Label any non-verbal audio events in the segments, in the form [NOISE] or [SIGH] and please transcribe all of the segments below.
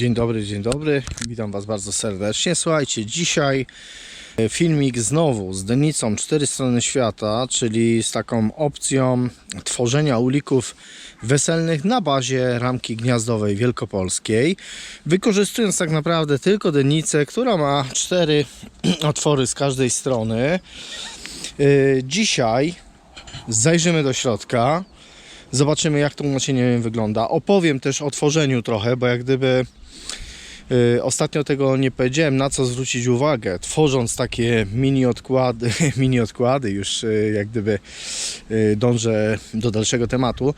Dzień dobry, dzień dobry. Witam Was bardzo serdecznie. Słuchajcie, dzisiaj e, filmik znowu z denicą cztery strony świata, czyli z taką opcją tworzenia ulików weselnych na bazie ramki gniazdowej wielkopolskiej, wykorzystując tak naprawdę tylko denicę, która ma cztery [CLEARS THROAT] otwory z każdej strony. E, Dzisiaj zajrzymy do środka. Zobaczymy jak to nasienie wygląda. Opowiem też o tworzeniu trochę, bo jak gdyby ostatnio tego nie powiedziałem, na co zwrócić uwagę. Tworząc takie mini odkłady, [LAUGHS] mini odkłady już y, jak gdyby y, dążę do dalszego tematu.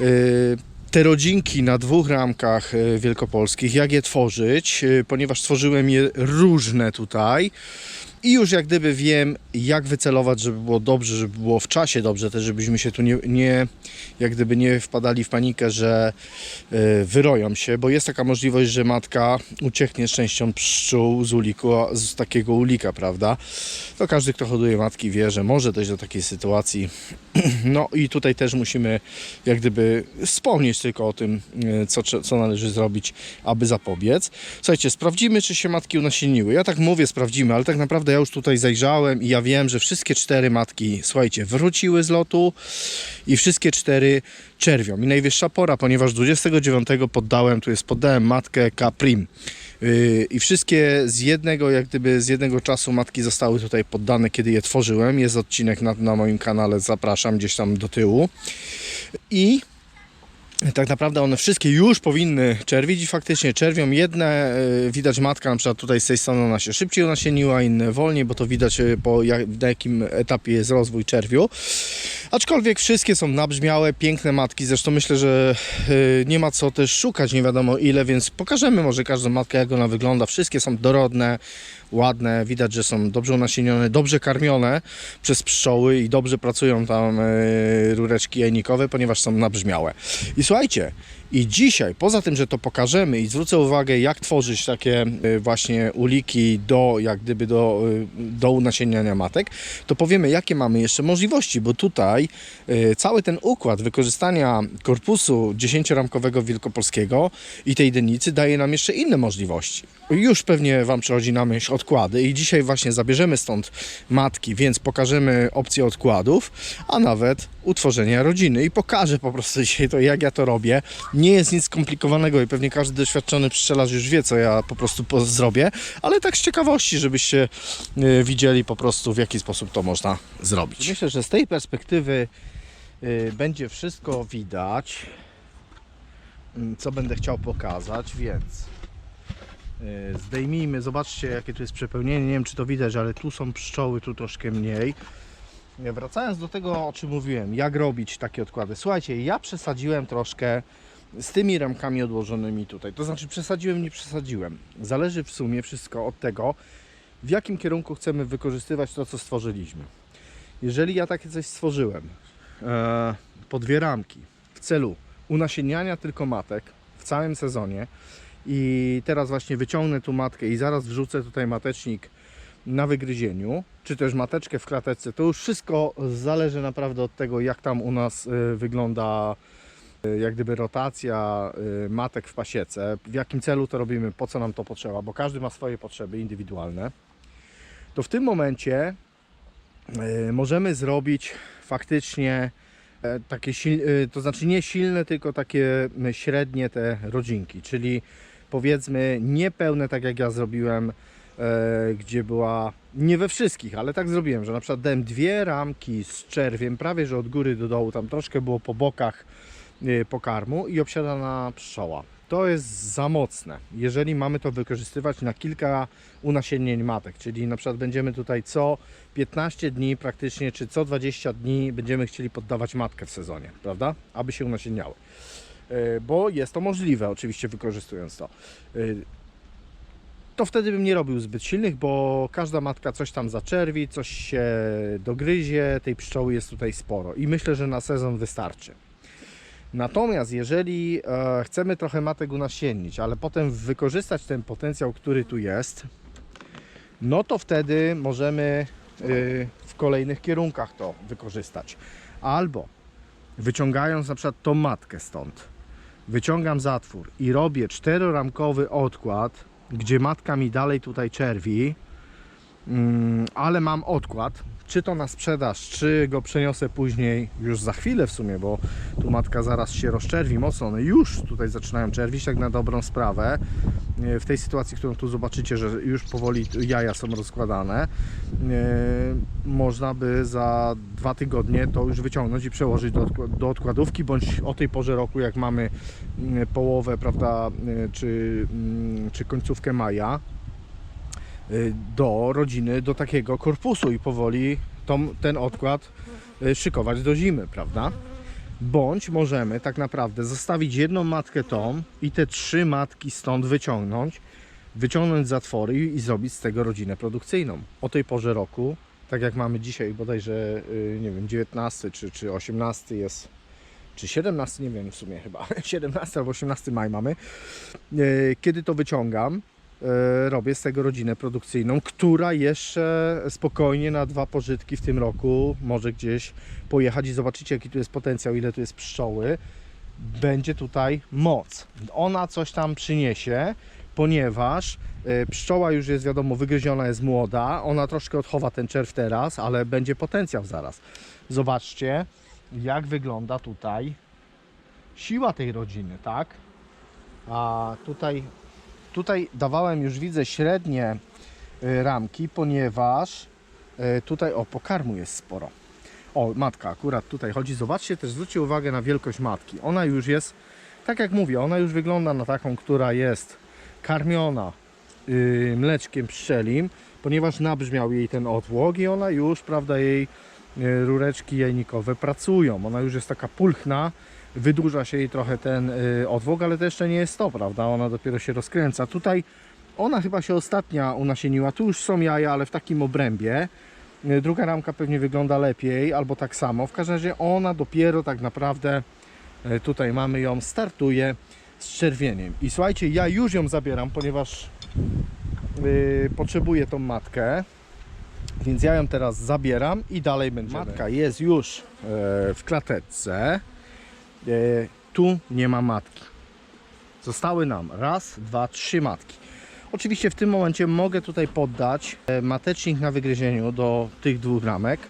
Y, te rodzinki na dwóch ramkach y, wielkopolskich, jak je tworzyć, y, ponieważ tworzyłem je różne tutaj. I już jak gdyby wiem, jak wycelować, żeby było dobrze, żeby było w czasie dobrze, też żebyśmy się tu nie, nie jak gdyby nie wpadali w panikę, że y, wyroją się, bo jest taka możliwość, że matka ucieknie z częścią pszczół z uliku, z takiego ulika, prawda? To każdy, kto hoduje matki wie, że może dojść do takiej sytuacji. [CLEARS THROAT] No i tutaj też musimy jak gdyby wspomnieć tylko o tym, y, co, co należy zrobić, aby zapobiec. Słuchajcie, sprawdzimy, czy się matki unasieniły. Ja tak mówię, sprawdzimy, ale tak naprawdę ja już tutaj zajrzałem i ja wiem, że wszystkie cztery matki, słuchajcie, wróciły z lotu i wszystkie cztery czerwią. I najwyższa pora, ponieważ 29 poddałem, tu jest poddałem matkę Caprim. Yy, I wszystkie z jednego, jak gdyby z jednego czasu matki zostały tutaj poddane, kiedy je tworzyłem. Jest odcinek na, na moim kanale, zapraszam gdzieś tam do tyłu. I tak naprawdę one wszystkie już powinny czerwić i faktycznie czerwią. Jedne y, widać matka, na przykład tutaj z tej strony ona się szybciej unasieniła, inne wolniej, bo to widać y, po jak, na jakim etapie jest rozwój czerwiu. Aczkolwiek wszystkie są nabrzmiałe, piękne matki. Zresztą myślę, że y, nie ma co też szukać nie wiadomo ile, więc pokażemy może każdą matkę, jak ona wygląda. Wszystkie są dorodne, ładne. Widać, że są dobrze unasienione, dobrze karmione przez pszczoły i dobrze pracują tam y, rureczki jajnikowe, ponieważ są nabrzmiałe. I słuchajcie, i dzisiaj, poza tym, że to pokażemy i zwrócę uwagę, jak tworzyć takie y, właśnie uliki do, jak gdyby do, y, do unasieniania matek, to powiemy, jakie mamy jeszcze możliwości, bo tutaj y, cały ten układ wykorzystania korpusu 10-ramkowego wielkopolskiego i tej dynicy daje nam jeszcze inne możliwości. Już pewnie Wam przychodzi na myśl odkłady i dzisiaj właśnie zabierzemy stąd matki, więc pokażemy opcję odkładów, a nawet utworzenia rodziny i pokażę po prostu dzisiaj to, jak ja to robię. Nie jest nic skomplikowanego i pewnie każdy doświadczony pszczelarz już wie, co ja po prostu zrobię, ale tak z ciekawości, żebyście y, widzieli po prostu, w jaki sposób to można zrobić. Myślę, że z tej perspektywy y, będzie wszystko widać, mm, co będę chciał pokazać, więc y, zdejmijmy, zobaczcie jakie tu jest przepełnienie, nie wiem czy to widać, ale tu są pszczoły, tu troszkę mniej. Wracając do tego, o czym mówiłem, jak robić takie odkłady. Słuchajcie, ja przesadziłem troszkę z tymi ramkami odłożonymi tutaj. To znaczy przesadziłem, nie przesadziłem. Zależy w sumie wszystko od tego, w jakim kierunku chcemy wykorzystywać to, co stworzyliśmy. Jeżeli ja takie coś stworzyłem, e, po dwie ramki, w celu unasieniania tylko matek w całym sezonie i teraz właśnie wyciągnę tu matkę i zaraz wrzucę tutaj matecznik na wygryzieniu, czy też mateczkę w klateczce, to już wszystko zależy naprawdę od tego, jak tam u nas y, wygląda y, jak gdyby rotacja y, matek w pasiece, w jakim celu to robimy, po co nam to potrzeba, bo każdy ma swoje potrzeby indywidualne, to w tym momencie możemy zrobić faktycznie e, takie sil, y, to znaczy nie silne, tylko takie średnie te rodzinki, czyli powiedzmy niepełne, tak jak ja zrobiłem gdzie była nie we wszystkich, ale tak zrobiłem, że na przykład dałem dwie ramki z czerwiem, prawie że od góry do dołu, tam troszkę było po bokach e, pokarmu i obsiadana pszczoła. To jest za mocne, jeżeli mamy to wykorzystywać na kilka unasiennień matek, czyli na przykład będziemy tutaj co 15 dni praktycznie, czy co 20 dni będziemy chcieli poddawać matkę w sezonie, prawda? Aby się unasienniały. E, Bo jest to możliwe, oczywiście wykorzystując to. E, to wtedy bym nie robił zbyt silnych, bo każda matka coś tam zaczerwi, coś się dogryzie, tej pszczoły jest tutaj sporo i myślę, że na sezon wystarczy. Natomiast jeżeli e, chcemy trochę matek unasiennić, ale potem wykorzystać ten potencjał, który tu jest, no to wtedy możemy y, w kolejnych kierunkach to wykorzystać. Albo wyciągając na przykład tą matkę stąd, wyciągam zatwór i robię czteroramkowy odkład, gdzie matka mi dalej tutaj czerwi, mm, ale mam odkład, czy to na sprzedaż, czy go przeniosę później, już za chwilę w sumie, bo tu matka zaraz się rozczerwi mocno, one już tutaj zaczynają czerwić, tak na dobrą sprawę. E, W tej sytuacji, którą tu zobaczycie, że już powoli jaja są rozkładane, e, można by za dwa tygodnie to już wyciągnąć i przełożyć do, odkła- do odkładówki, bądź o tej porze roku, jak mamy mm, połowę, prawda, e, czy, mm, czy końcówkę maja, do rodziny, do takiego korpusu i powoli tą, ten odkład szykować do zimy, prawda? Bądź możemy tak naprawdę zostawić jedną matkę tą i te trzy matki stąd wyciągnąć, wyciągnąć zatwory i, zrobić z tego rodzinę produkcyjną. O tej porze roku, tak jak mamy dzisiaj bodajże, y, nie wiem, 19 czy, czy 18 jest, czy 17, nie wiem w sumie chyba, [LAUGHS] 17 albo 18 maj mamy, Y, kiedy to wyciągam, robię z tego rodzinę produkcyjną, która jeszcze spokojnie na dwa pożytki w tym roku może gdzieś pojechać i zobaczycie jaki tu jest potencjał, ile tu jest pszczoły. Będzie tutaj moc. Ona coś tam przyniesie, ponieważ e, pszczoła już jest wiadomo wygryziona, jest młoda, ona troszkę odchowa ten czerw teraz, ale będzie potencjał zaraz. Zobaczcie jak wygląda tutaj siła tej rodziny, tak? A tutaj Tutaj dawałem już widzę średnie y, ramki, ponieważ y, tutaj o pokarmu jest sporo. O, matka akurat tutaj chodzi. Zobaczcie też, zwróćcie uwagę na wielkość matki. Ona już jest, tak jak mówię, ona już wygląda na taką, która jest karmiona y, mleczkiem pszczelim, ponieważ nabrzmiał jej ten otłok i ona już, prawda, jej y, rureczki jajnikowe pracują. Ona już jest taka pulchna, wydłuża się jej trochę ten y, odwłok, ale to jeszcze nie jest to, prawda? Ona dopiero się rozkręca. Tutaj ona chyba się ostatnia unasieniła. Tu już są jaja, ale w takim obrębie. Y, Druga ramka pewnie wygląda lepiej, albo tak samo. W każdym razie ona dopiero tak naprawdę y, tutaj mamy ją, startuje z czerwieniem. I słuchajcie, ja już ją zabieram, ponieważ y, potrzebuję tą matkę. Więc ja ją teraz zabieram i dalej będziemy. Matka jest już e, w klateczce. E, tu nie ma matki. Zostały nam raz, dwa, trzy matki. Oczywiście w tym momencie mogę tutaj poddać e, matecznik na wygryzieniu do tych dwóch ramek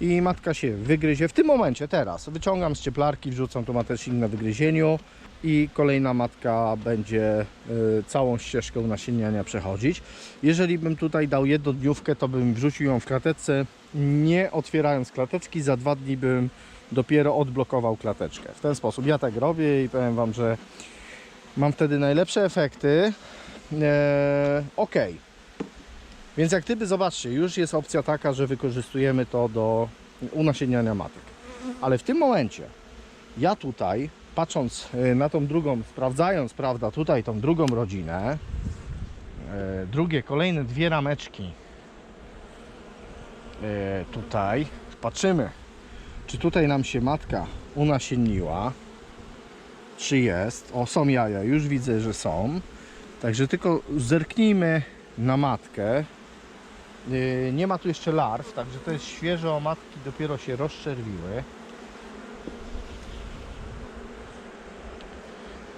i matka się wygryzie. W tym momencie, teraz, wyciągam z cieplarki, wrzucam tu matecznik na wygryzieniu i kolejna matka będzie e, całą ścieżkę nasieniania przechodzić. Jeżeli bym tutaj dał jednodniówkę, to bym wrzucił ją w klateczce, nie otwierając klateczki. Za dwa dni bym dopiero odblokował klateczkę. W ten sposób ja tak robię i powiem Wam, że mam wtedy najlepsze efekty. Eee, ok. Więc jak gdyby zobaczcie, już jest opcja taka, że wykorzystujemy to do unasieniania matek. Ale w tym momencie ja tutaj, patrząc e, na tą drugą, sprawdzając, prawda, tutaj tą drugą rodzinę, e, drugie, kolejne dwie rameczki e, tutaj, patrzymy, czy tutaj nam się matka unasienniła, czy jest. O, są jaja, już widzę, że są. Także tylko zerknijmy na matkę. Yy, Nie ma tu jeszcze larw, także to jest świeżo, matki dopiero się rozczerwiły.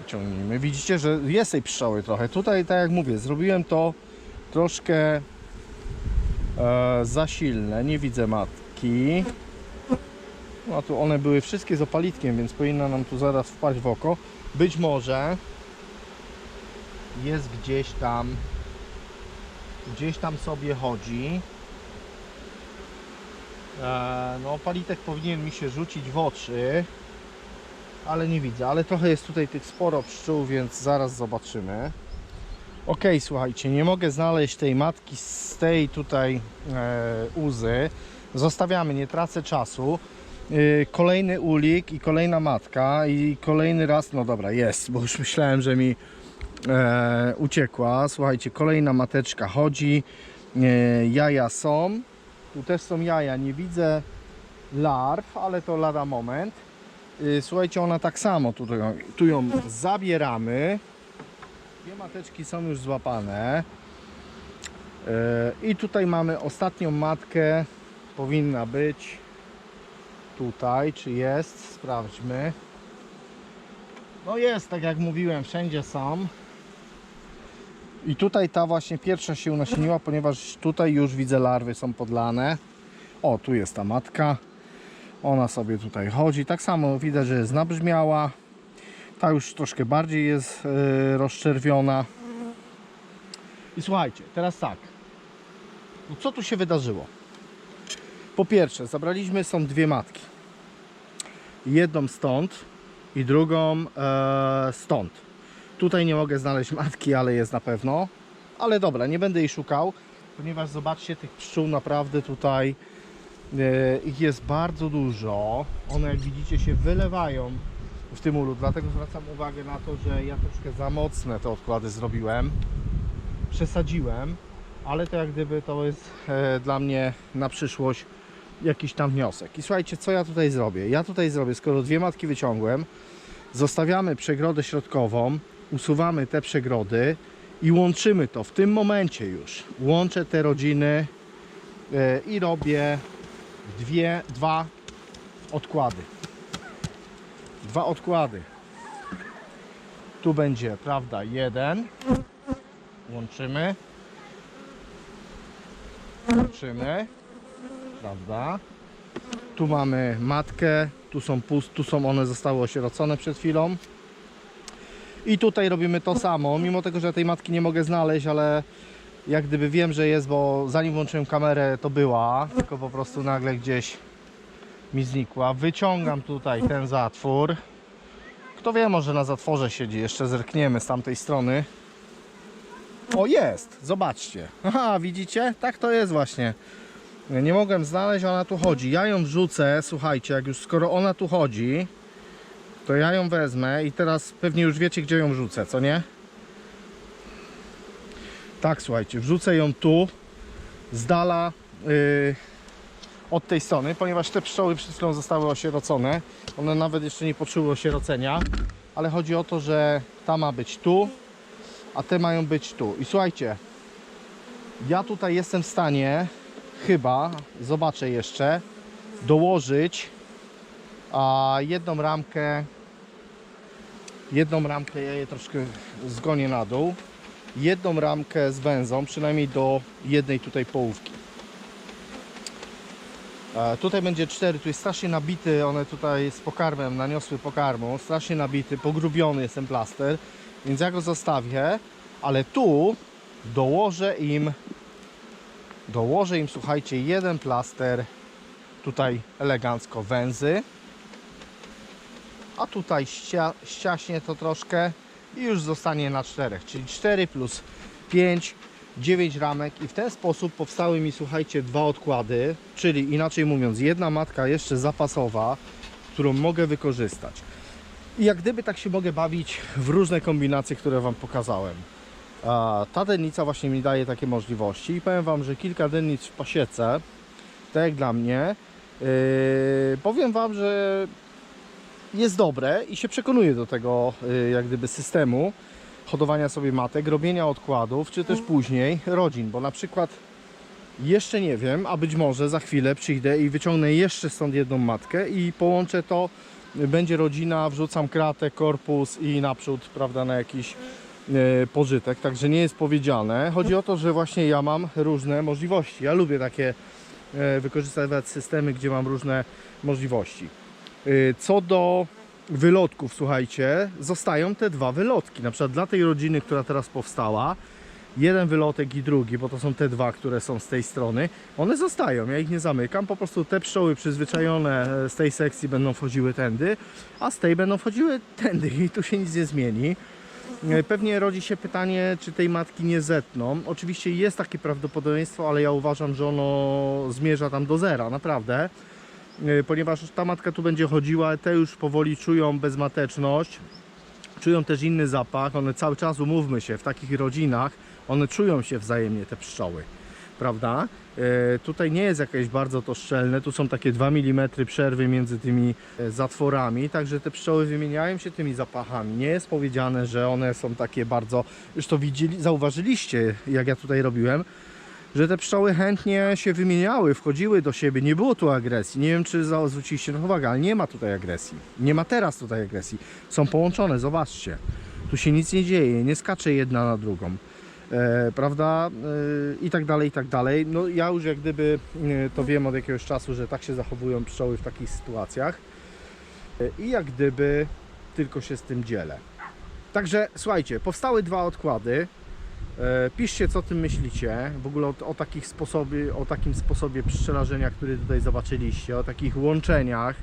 Ciągnijmy. Widzicie, że jest tej pszczoły trochę. Tutaj, tak jak mówię, zrobiłem to troszkę e, za silne. Nie widzę matki. No tu one były wszystkie z opalitkiem, więc powinna nam tu zaraz wpaść w oko. Być może jest gdzieś tam, gdzieś tam sobie chodzi. E, no opalitek powinien mi się rzucić w oczy, ale nie widzę. Ale trochę jest tutaj tych sporo pszczół, więc zaraz zobaczymy. Ok, słuchajcie, nie mogę znaleźć tej matki z tej tutaj e, uzy. Zostawiamy, nie tracę czasu. Yy, kolejny ulik i kolejna matka i kolejny raz, no dobra, jest, bo już myślałem, że mi e, uciekła. Słuchajcie, kolejna mateczka chodzi, e, jaja są, tu też są jaja, nie widzę larw, ale to lada moment. Yy, słuchajcie, ona tak samo, tu, tu ją zabieramy. Dwie mateczki są już złapane. E, I tutaj mamy ostatnią matkę, powinna być tutaj, czy jest, sprawdźmy. No jest, tak jak mówiłem, wszędzie sam. I tutaj ta właśnie pierwsza się unasieniła, ponieważ tutaj już widzę larwy są podlane. O, tu jest ta matka. Ona sobie tutaj chodzi. Tak samo widać, że jest nabrzmiała. Ta już troszkę bardziej jest yy, rozczerwiona. I słuchajcie, teraz tak. No co tu się wydarzyło? Po pierwsze, zabraliśmy są dwie matki. Jedną stąd i drugą e, stąd. Tutaj nie mogę znaleźć matki, ale jest na pewno. Ale dobra, nie będę jej szukał, ponieważ zobaczcie, tych pszczół naprawdę tutaj e, ich jest bardzo dużo. One, jak widzicie, się wylewają w tym ulu. Dlatego zwracam uwagę na to, że ja troszkę za mocne te odkłady zrobiłem. Przesadziłem, ale to jak gdyby to jest e, dla mnie na przyszłość jakiś tam wniosek. I słuchajcie, co ja tutaj zrobię? Ja tutaj zrobię, skoro dwie matki wyciągłem, zostawiamy przegrodę środkową, usuwamy te przegrody i łączymy to w tym momencie już. Łączę te rodziny e, i robię dwie, dwa odkłady. Dwa odkłady. Tu będzie, prawda, jeden. Łączymy. Łączymy. Prawda? Tu mamy matkę, tu są pust, tu są one zostały osierocone przed chwilą. I tutaj robimy to samo, mimo tego, że tej matki nie mogę znaleźć, ale jak gdyby wiem, że jest, bo zanim włączyłem kamerę to była, tylko po prostu nagle gdzieś mi znikła. Wyciągam tutaj ten zatwór. Kto wie, może na zatworze siedzi, jeszcze zerkniemy z tamtej strony. O, jest! Zobaczcie. Aha, widzicie? Tak to jest właśnie. Nie mogłem znaleźć, ona tu chodzi. Ja ją wrzucę, słuchajcie, jak już skoro ona tu chodzi, to ja ją wezmę i teraz pewnie już wiecie, gdzie ją wrzucę, co nie? Tak, słuchajcie, wrzucę ją tu, z dala yy, od tej strony, ponieważ te pszczoły przed chwilą zostały osierocone. One nawet jeszcze nie poczuły osierocenia, ale chodzi o to, że ta ma być tu, a te mają być tu. I słuchajcie, ja tutaj jestem w stanie chyba, zobaczę jeszcze, dołożyć a jedną ramkę jedną ramkę, ja je troszkę zgonię na dół. Jedną ramkę z węzą, przynajmniej do jednej tutaj połówki. E, tutaj będzie cztery, tu jest strasznie nabity, one tutaj z pokarmem, naniosły pokarmu, strasznie nabity, pogrubiony jest ten plaster, więc ja go zostawię, ale tu dołożę im dołożę im, słuchajcie, jeden plaster tutaj elegancko węzy a tutaj ścia, ściaśnie to troszkę i już zostanie na czterech, czyli 4 plus 5 9 ramek i w ten sposób powstały mi, słuchajcie, dwa odkłady, czyli inaczej mówiąc, jedna matka jeszcze zapasowa, którą mogę wykorzystać. I jak gdyby tak się mogę bawić w różne kombinacje, które Wam pokazałem. Ta dennica właśnie mi daje takie możliwości i powiem Wam, że kilka dennic w pasiece, tak jak dla mnie, yy, powiem Wam, że jest dobre i się przekonuję do tego yy, jak gdyby systemu hodowania sobie matek, robienia odkładów, czy też później rodzin, bo na przykład jeszcze nie wiem, a być może za chwilę przyjdę i wyciągnę jeszcze stąd jedną matkę i połączę to, będzie rodzina, wrzucam kratę, korpus i naprzód, prawda, na jakiś e, pożytek, także nie jest powiedziane. Chodzi o to, że właśnie ja mam różne możliwości. Ja lubię takie e, wykorzystywać systemy, gdzie mam różne możliwości. E, Co do wylotków, słuchajcie, zostają te dwa wylotki. Na przykład dla tej rodziny, która teraz powstała, jeden wylotek i drugi, bo to są te dwa, które są z tej strony, one zostają, ja ich nie zamykam, po prostu te pszczoły przyzwyczajone e, z tej sekcji będą wchodziły tędy, a z tej będą wchodziły tędy i tu się nic nie zmieni. E, Pewnie rodzi się pytanie, czy tej matki nie zetną. Oczywiście jest takie prawdopodobieństwo, ale ja uważam, że ono zmierza tam do zera, naprawdę. E, Ponieważ ta matka tu będzie chodziła, te już powoli czują bezmateczność, czują też inny zapach. One cały czas, umówmy się, w takich rodzinach, one czują się wzajemnie, te pszczoły, prawda? E, tutaj nie jest jakieś bardzo to szczelne, tu są takie 2 mm przerwy między tymi e, zatworami, także te pszczoły wymieniają się tymi zapachami. Nie jest powiedziane, że one są takie bardzo, już to widzieli, zauważyliście, jak ja tutaj robiłem, że te pszczoły chętnie się wymieniały, wchodziły do siebie, nie było tu agresji. Nie wiem, czy zwróciliście na uwagę, ale nie ma tutaj agresji. Nie ma teraz tutaj agresji. Są połączone, zobaczcie. Tu się nic nie dzieje, nie skacze jedna na drugą. E, prawda? E, I tak dalej, i tak dalej. No ja już jak gdyby e, to wiem od jakiegoś czasu, że tak się zachowują pszczoły w takich sytuacjach. I jak gdyby tylko się z tym dzielę. Także słuchajcie, powstały dwa odkłady. Piszcie, co tym myślicie. W ogóle o, o, takich sposobie, o takim sposobie pszczelarzenia, który tutaj zobaczyliście, o takich łączeniach,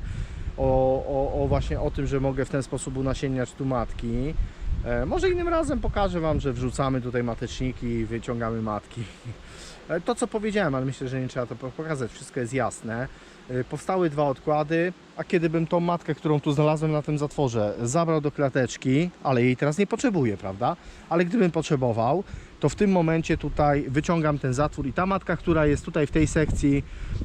o, o, o właśnie o tym, że mogę w ten sposób unasienniać tu matki. E, Może innym razem pokażę Wam, że wrzucamy tutaj mateczniki i wyciągamy matki. E, To co powiedziałem, ale myślę, że nie trzeba to pokazać, wszystko jest jasne. E, Powstały dwa odkłady, a kiedy bym tą matkę, którą tu znalazłem na tym zatworze, zabrał do klateczki, ale jej teraz nie potrzebuję, prawda? Ale gdybym potrzebował, to w tym momencie tutaj wyciągam ten zatwór i ta matka, która jest tutaj w tej sekcji,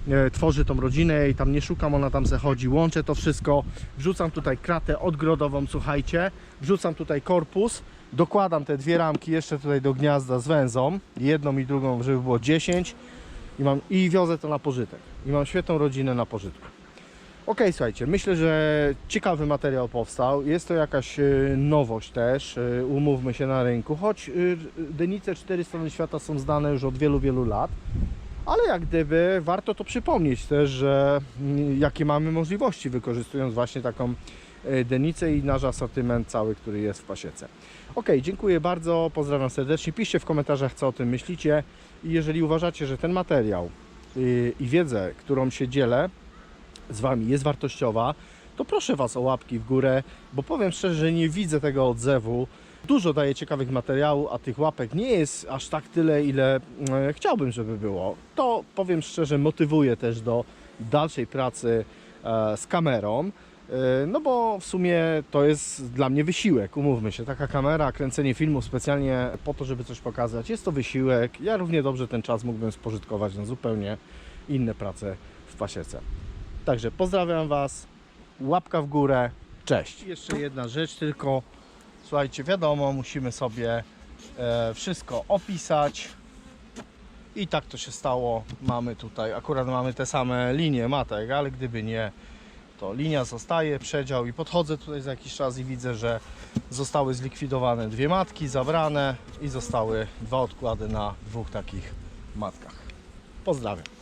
e, tworzy tą rodzinę i tam nie szukam, ona tam se chodzi, łączę to wszystko, wrzucam tutaj kratę odgrodową, słuchajcie, wrzucam tutaj korpus, dokładam te dwie ramki jeszcze tutaj do gniazda z węzą, jedną i drugą, żeby było 10 i, mam, i wiozę to na pożytek. I mam świetną rodzinę na pożytku. Ok, słuchajcie, myślę, że ciekawy materiał powstał. Jest to jakaś e, nowość też, e, umówmy się na rynku, choć e, Denice 4 strony świata są znane już od wielu, wielu lat. Ale jak gdyby warto to przypomnieć też, że mm, jakie mamy możliwości wykorzystując właśnie taką denicę i nasz asortyment cały, który jest w pasiece. Ok, dziękuję bardzo, pozdrawiam serdecznie. Piszcie w komentarzach, co o tym myślicie. I jeżeli uważacie, że ten materiał y, i wiedzę, którą się dzielę z Wami jest wartościowa, to proszę Was o łapki w górę, bo powiem szczerze, że nie widzę tego odzewu. Dużo daje ciekawych materiałów, a tych łapek nie jest aż tak tyle, ile e, chciałbym, żeby było. To powiem szczerze, motywuje też do dalszej pracy e, z kamerą. E, No bo w sumie to jest dla mnie wysiłek, umówmy się. Taka kamera, kręcenie filmu specjalnie po to, żeby coś pokazać, jest to wysiłek. Ja równie dobrze ten czas mógłbym spożytkować na zupełnie inne prace w pasiece. Także pozdrawiam Was, łapka w górę, cześć. Jeszcze jedna rzecz tylko, słuchajcie, wiadomo, musimy sobie e, wszystko opisać. I tak to się stało. Mamy tutaj, akurat mamy te same linie matek, ale gdyby nie, to linia zostaje, przedział i podchodzę tutaj za jakiś czas i widzę, że zostały zlikwidowane dwie matki, zabrane i zostały dwa odkłady na dwóch takich matkach. Pozdrawiam.